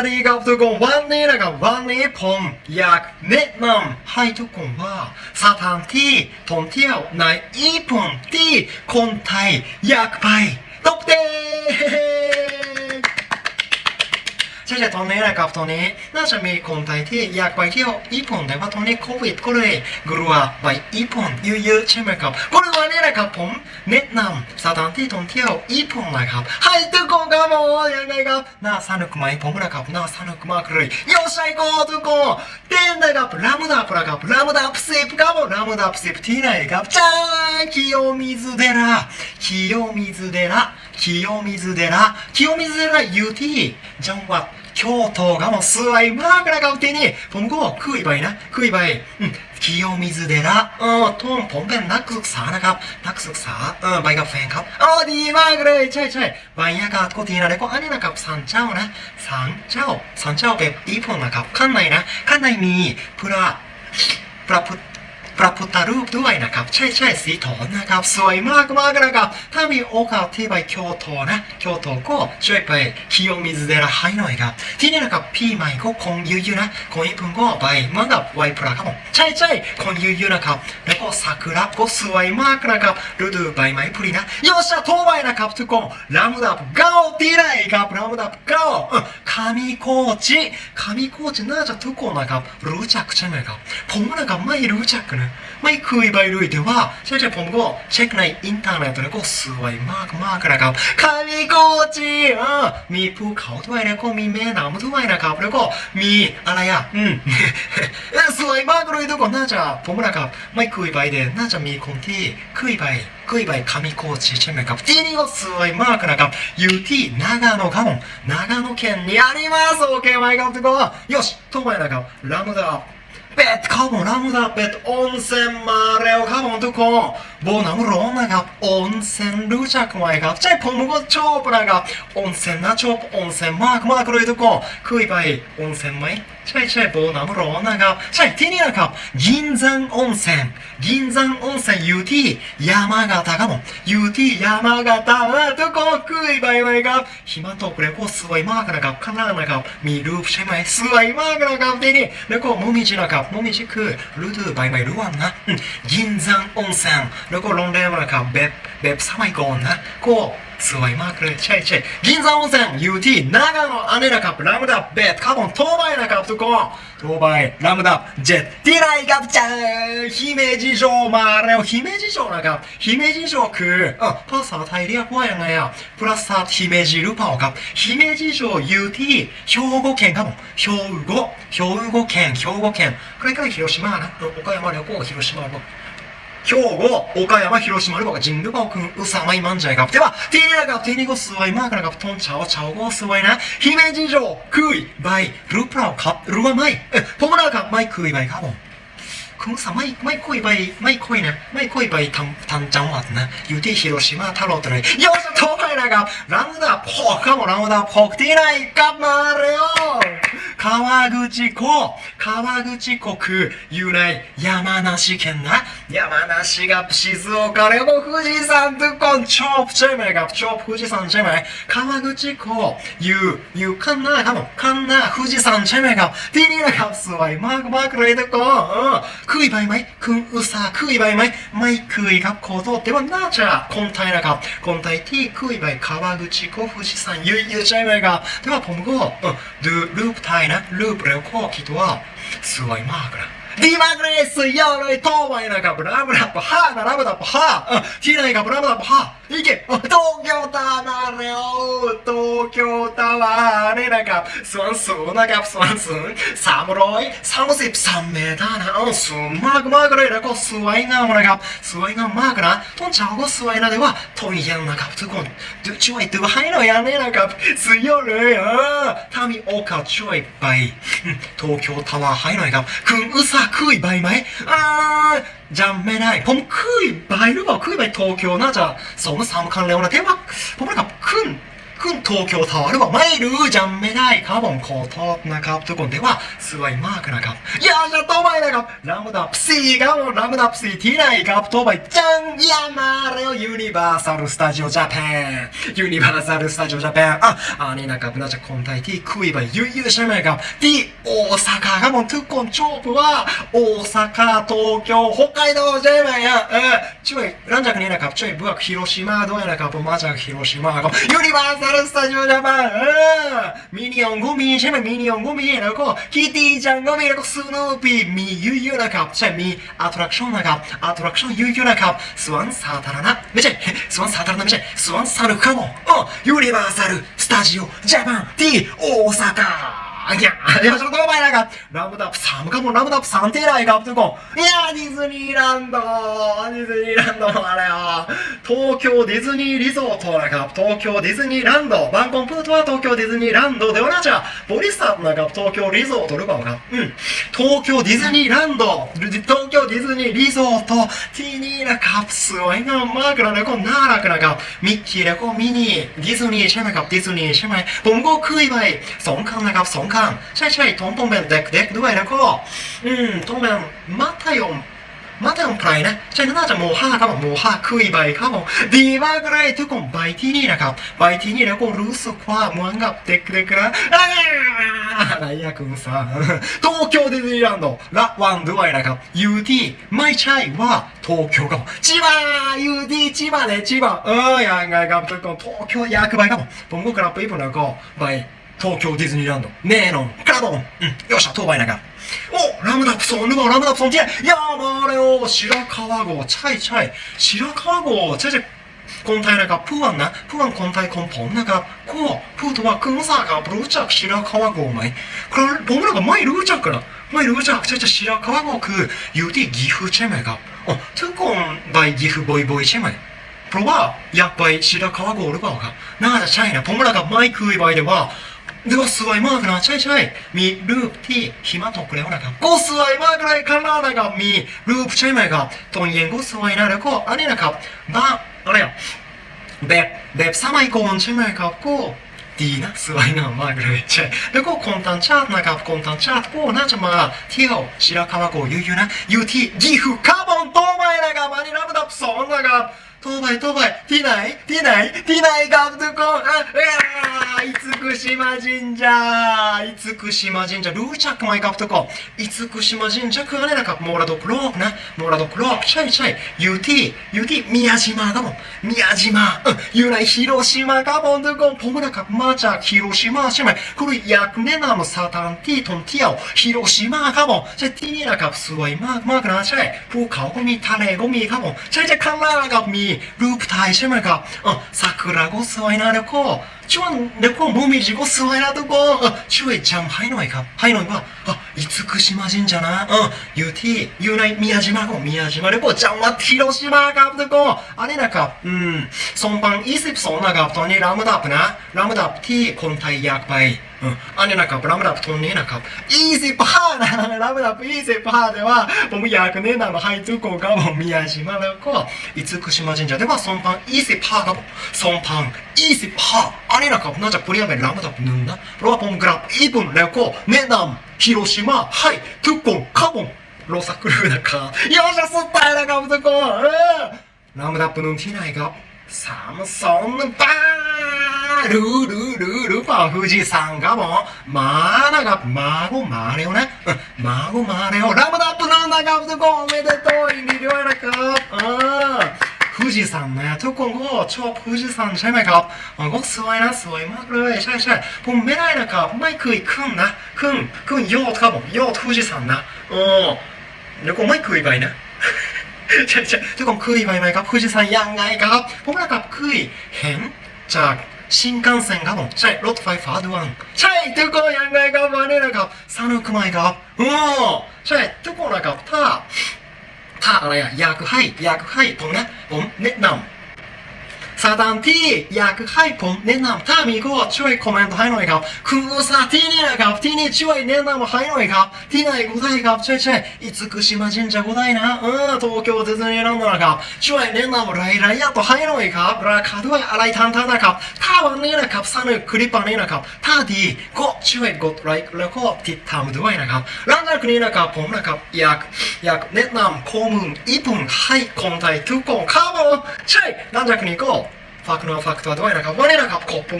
วัสดีครับทุกคนวันนี้นะครับวันนี้ผมอยากแนะนำให้ทุกคนว่าสถานที่ท่องเที่ยวในญี่ปุ่นที่คนไทยอยากไปตบเต้ ใช่ใช่ตอนนี้นะครับตอนนี้น่าจะมีคนไทยที่อยากไปเที่ยวญี่ปุ่นแต่ว่าตอนนี้โควิดก็เลยกลัวไปญี่ปุ่นเยอะๆใช่ไหมครับก็เลยวันนี้นะครับผมแนะนำสถานที่ท่องเที่ยวญี่ปุ่นนะครับให้ทุกคนครับผมยังไงครับน่าสนุกไหมผมนะครับน่าสนุกมากเลยよっしゃ行こうทุกคนเต้นนะครับラムダップนะครับラムダップสิบครับผมラムダップสิบที่ไหนครับจ้า清水寺清水寺清水寺清水寺อยู่ที่จังหวัด 京都がもうสวยมากนะครับที่นี่ผมก็เคยไปนะเคยไปอืม清水寺เออทุนผมเป็นนักศึกษานะครับ นักศึกษาเออไปกับแฟนครับอ๋อดีมากเลยใช่ใช่บรรยากาศก็ดีนะแล้วก็อันนี้นะครับศาลเจ้านะศาลเจ้าศาลเจ้าแบบญี่ปุ่นนะครับข้างในนะข้างในมีพระพระพุทธ พระพุทธรูปด้วยนะครับ ใช่ใช่สีทองนะครับ สวยมากมากนะครับ ถ้ามีโอกาสที่ไป京都นะ京都ก็ช่วยไป清水寺ให้หน่อยครับ ที่นี่นะครับพี่ใหม่ก็คงเยอะๆนะคนญี่ปุ่นก็ไปเหมือนกับไหวพระครับผมใช่ใช่คนเยอะๆนะครับ แล้วก็ซากุระก็สวยมากนะครับฤดูใบไม้ผลินะよっしゃ遠いนะครับทุกคนラムダップเก้าที่ไหนครับラムダップเก้าเออ上高地上高地น่าจะทุกคนนะครับรู้จักใช่ไหมครับ ผมนะครับไม่รู้จักนะ ไม่เคยไปเลยแต่ว่าใช่ใช่ผมก็เช็คในอินเทอร์เน็ตแล้วก็สวยมากมากๆนะครับคามิโกจิเออมีภูเขาด้วยแล้วก็มีแม่น้ำด้วยนะครับ แล้วก็มีอะไรอ่ะอืม เออสวยมากเลยทุกคนน่าจะผมนะครับไม่เคยไปแต่น่าจะมีคนที่เคยไปเคยไปคามิโกจิใช่ไหมครับที่นี่ก็สวยมากนะครับอยู่ที่長野ครับผม長野県にありますโอเคไหมครับทุกคนよしต่อไปนะครับラムダ เป็ดครับผมนะมุตาเป็ดออนเซนมาเร็วครับผมทุกคนโบนัำร้อนนะครับออนเซนรู้จักไหมครับใช่ผมก็ชอบนะครับออนเซนนะชอบออนเซนมากมากเลยทุกคนคุยไปออนเซนไหม ใช่ใช่โบน้ำร้อนนะครับ ใช่ที่นี่นะครับกินซังออนเซ็นกินซังออนเซ็นยู่ที่ยามากาตะครับอยู่ที่ยามากาตะทุกคนคุยไปไหมครับหิมะตกเลยวก็สวยมากนะครับข้างล่านะครับมีรูปใช่ไหมสวยมากนะครับที่นี่แล้วก็มุมิจินะครับมุมิจิคือรูดูใบไม้ร่วงนะกินซังออนเซ็นแล้วก็โรงแรมนะครับแบบแบบสมัยก่อนนะก็ สวยมากเลยใช่ใช่銀山温泉อยู่ที่長野อันนี้นะครับラムダเบดครับผมโทรไปนะครับทุกคนโทรไปラムダเจ็ดที่ไหนครับเจอ姫路城มาแล้ว姫路城นะครับ姫路城คือเออภาษาไทยเรียกว่ายังไงอ่ะปราสาท姫路หรือเปล่าครับ姫路城อยู่ที่兵庫県ครับผม兵庫兵庫県兵庫県ใกล้ๆ広島นะเออ岡山แล้วก็広島の 兵庫岡山広島หรือเปล่าจริงหรือเปล่าคุณอุตส่าห์ไม่มั่นใจครับแต่ว่าที่นี่นะครับที่นี่ก็สวยมากนะครับตอนเช้าเช้าก็สวยนะ姫路城เคยไปหรือเปล่าครับหรือว่าไม่เออผมนะครับไม่เคยไปครับผม คุณสาไม่ไม่ค่อยไปไม่ค่อยนะไม่ค่อยไปทำทางจังหวัดนะอยู่ที่ฮิโรชิมาตลอดเลยโยสโทไปนะครับラムダพอกครับผมラムダพอกที่ไหนกลับมาแล้ว 川口湖、川口湖由来、山梨県な。山梨が静岡でも富士山とこん、チョップチェメが、チョプ富士山チェメ。川口湖、ゆ、ゆ、かんな、かも、かんな、富士山チェメが、ディニラカプスワイ、マークマークレイドコん、クいばいマい、くんうさ、クいばいマい、マイクイがこっではなちゃ、こんたいらか、こんたいティクいばい、川口湖、富士山、ゆ、ゆチェメが、では、今後、うん、ループไทยนะรูปเร็วข้อคิดว่าสวยมากนะดีมากเลยสุดยอดเลยโตไปนะครับรับระดับห้านะรับระดับห้าที่ไหนครับรับระดับห้า いけ東京タワーมาแล้ว東京タワーนี่นะครับส่วนสูงนะครับส่วนสูง333เมตรนะอ๋อสูงมากมากๆเลยแล้วก็สวยงามนะครับสวยงามมากนะตอนเช้าก็สวยนะแต่ว่าตอนเย็นนะครับทุกคนดูช่วยดูให้หน่อยนะเนี่ยนะครับสุดยอดเลยเออถ้ามีโอกาสช่วยไป東京タワーให้หน่อยครับคุณอุตส่าห์เคยไปไหมอ่า จำไม่ได้ผมเคยไปหรือเปล่าเคยไปโตเกียวน่า ขึ้น東京タワーはマイルจำไม่ได้ครับผมขอโทษนะครับทุกคนแต่ว่าสวยมากนะครับอย่าจะต้อไปนะครับลำดับ4ครับลำดับ4ที่ไหนครับต่อไปจังยามาเรียวยูนิเวอร์ซัลสตูดิโอญี่ปุ่นยูนิเวอร์ซัลสตูดิโอญี่ปุ่นอะอันนี้นะครับน่าจะคนไทยที่คุยไปยูยูใช่ไหมครับที่โอซาก้าครับผมทุกคนชอบว่าโอซาก้าโตเกียวฮอกไกโดใช่ไหมอะเออช่วยหลังจากนี้นะครับช่วยบวกฮิโรชิมาด้วยนะครับผมมาจากฮิโรชิมาครับยูนิเวอร์ซัメルスタジオジャパン、うん、ミニオンゴミ、シェムミニオンゴミエ、ロコ、キティジャンゴミエ、ロコ、スヌーピー、ミユユナカ、チェミ、アトラクションナカ、アトラクションユユナカ、スワンサータラナ、メちェスワンサータラナメちェスワンサルカモ、ユニバーサル、スタジオ、ジャパン、T、大阪。 야, 여성도 말야가 라무답 삼가 뭐 라무답 삼태라이가 뜨고 야 디즈니랜드 디즈니랜드 말아요 도쿄 디즈니 리조트라가 도쿄 디즈니랜드 방콘푸트와 도쿄 디즈니랜드 대원하자 보리스타나가 도쿄 리조트 루바가 응 도쿄 디즈니랜드 도쿄 디즈니 리조트 티니라 값스 와이가 마그라네고 나라그라가 미키라고 미니 디즈니 쉐마갑 디즈니 쉐마이 봉고 크이바이 성칸나갑 성칸ข้างใช่ใช่ทอมทอมเป็นเด็กๆด้วยแล้วก็อืมทอมเป็นมัธยมมัธยมปลานะใช่น่าจะโมห้าครับผมโมห้าคุยใบครับผมดีมากเลยทุกคนใบที่นี่นะครับใบที่นี่แล้วก็รู้สึกว่าเหมือนกับเด็กๆนะอะไรอะคุณสาโตเกี東京ディズニーランแลนด์ละวันด้วยนะครับอยู่ที่ไม่ใช่ว่าโตเกี京ครับ千葉อยู่ที่ย葉ね千葉เออยังไงครับทุกคนโต東京อยากไปครับผมผมก็กลับไปญี่ปุ่นแล้วก็ไป 東京ディズニーランド、名のロン、ボン。うん、よっしゃ、当倍長。お、ラムダプソン、ヌボラムダプソン、ジェイ、ヤーれー、白川郷、チャイチャイ、白川郷、チャイチャイ、コンタイナガ、プワンナ、プワンコンタイコンポンナガ、コア、プートワクンサーガ、プルーチャーク、白川郷、マイ、クラボムラがマイルーチャークな、マイルーチャーク、チャイチャ、白川郷、ク、ユーティ、ギフチェメガ、お、トゥコン、バイギフボイボイチェメ。プロは、やっぱり白川郷、ルバオが、ナー、チャイナ、ポムラがマイクイバイでは、 ดูสวยมากนะ ใช่ใช่มีรูปที่หิมะตกแล้วนะครับก็สวยมากเลยครับนะครับมีรูปใช่ไหมครับตอนเย็นก็สวยนะแล้วก็อันนี้นะครับบ้าอะไรอะแบบแบบสมัยก่อนใช่ไหมครับก็ดีนะสวยงามมากเลยใช่แล้วก็คนต่างชาตินะครับคนต่างชาติก็น่าจะมาเที่ยวชิราคาวะโกะยอะๆนะยูที่ยิฟุคาบอนโตไมนะครับอันนี้ลำดับสองนะครับ ต่อไปต่อไปที่ไหนที่ไหนที่ไหนครับทุกคนอ่ะเอ้ย厳島神社厳島神社รู้จักไหมครับทุกคน厳島神社คืออะไรนะครับมรดกโลกนะมรดกโลกใช่ใช่อยู่ที่อยู่ที่宮島ครับผม宮島เอออยู่ในฮิโรชิมาครับผมทุกคนผมนะครับมาจากฮิโรชิมาใช่ไหมคุณอยากแนะนำสถานที่ท่องเที่ยวฮิโรชิมาครับผมใช่ที่นี่นะครับสวยมากมากนะใช่ภูเขาก็มีทะเลก็มีครับผมใช่ใช่ข้างล่างนะครับมี รูปถ่ายใช่มครับเออซากุระก็สวยนะแล้วก็ช่วงแล้วก็มูมิจิก็สวยนะทุกคนช่วยจำให้หน่อยครับให้หน่อยว่าอะ 厳島神社นะเอออยู่ที่อยู่ใน宮島ก็宮島แล้วก็จังหวัดฮิโรชิมาครับทุกคนอันนี้นะครับอืมสองพันยี่สิบสองนะครับตอนนี้ลำดับนะลำดับที่คนไทยอยากไป うん、อันนี้นะครับลำดับตรงนี้นะครับ25นะลำดับ25ではผมอยากแนะนำให้ทุกคนครับผม宮島แล้วก็厳島神社では2025ครับ2025อันนี้นะครับน่าจะเปลี่ยนเป็นลำดับหนึ่งนะเพราะว่าผมกลับญี่ปุ่นแล้วก็แนะนำ 広島、はい、トゥッコン、カボン、ロサクルーナか。よっしゃ、スッタイラガムトコン、ラムダップヌンティナイが、サムソンバールールールールパン、富士山がもう、マーナが、ゴマーレオね。孫マーレオ、ラムダップヌンナガムトコ、おめでとう、いにりょうやエか。うん。 ฟูจิซังนะทุกคนก็ชอบฟูจิซังใช่ไหมครับมันก็สวยนะสวยมากเลยใช่ใช่ผมไม่ได้นะครับไม่เคยขึ้นนะขึ้นขึ้นยอดครับผมยอดฟูจิซังนะเออแล้วก็ไม่เคยไปนะใช่ใช่ทุกคนเคยไปไหมครับฟูจิซังยังไงครับผมนะครับเคยเห็นจากชินคันเซ็นครับผมใช่รถไฟฟ้าดวงใช่ทุกคนยังไงครับมาเนี่ยนะครับสนุกไหมครับโอ้ใช่ทุกคนนะครับถ้า ถ้าอะไรอะอยากให้อยากให้ผมนะ ผมแนะนำ ถานที่อยากให้ผมแนะนำถ้ามีก็ช่วยคอมเมนต์ให้หน่อยครับ คือสถานที่นี่นะครับที่นี่ช่วยแนะนำให้หน่อยครับ ที่ไหนก็ได้ครับช่วยช่วยอิซึกุชิมะ神社ก็ได้นะเออ東京ディズニーランドนะครับช่วยแนะนำรายละเอียดให้หน่อยครับ ราคาด้วยอะไรทันๆนะครับ ถ้าวันนี้นะครับสนุกคลิปนี้นะครับ ถ้าดีก็ช่วยกดไลค์แล้วก็ติดตามด้วยนะครับหลังจากนี้นะครับผมนะครับอยากอยากแนะนำข้อมูลญี่ปุ่นให้คนไทยทุกคนครับผมใช่หลังจากนี้ก็ ฝากเนื้อฝากตัวด้วยนะครับวันนี้นะครับขอบคุ